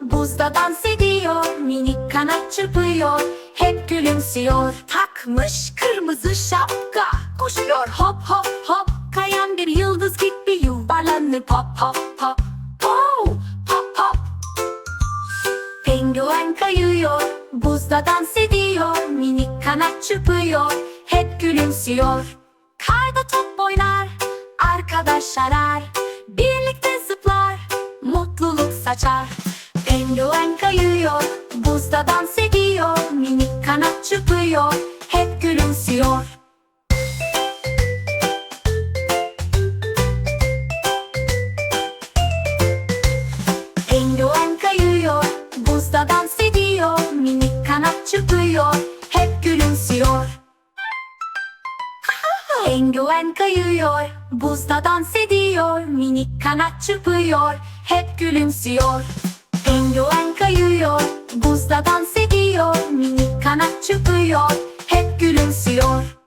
Buzda dans ediyor minik kanat çırpıyor Hep gülümsüyor. Takmış kırmızı şapka Koşuyor hop hop hop. Kayan bir yıldız gibi yuvarlanır pop pop pop pop pop Penguen kayıyor, buzda dans ediyor, minik kanat çırpıyor, hep gülümsüyor. Karda top oynar, arkadaş arar, birlikte saçar. Penguen kayıyor, buzda dans ediyor, minik kanat çırpıyor, hep gülümsüyor. Penguen kayıyor, buzda dans ediyor, Penguen kayıyor, buzda dans ediyor, minik kanat çırpıyor, hep gülümsüyor. Penguen kayıyor, buzda dans ediyor, minik kanat çırpıyor, hep gülümsüyor.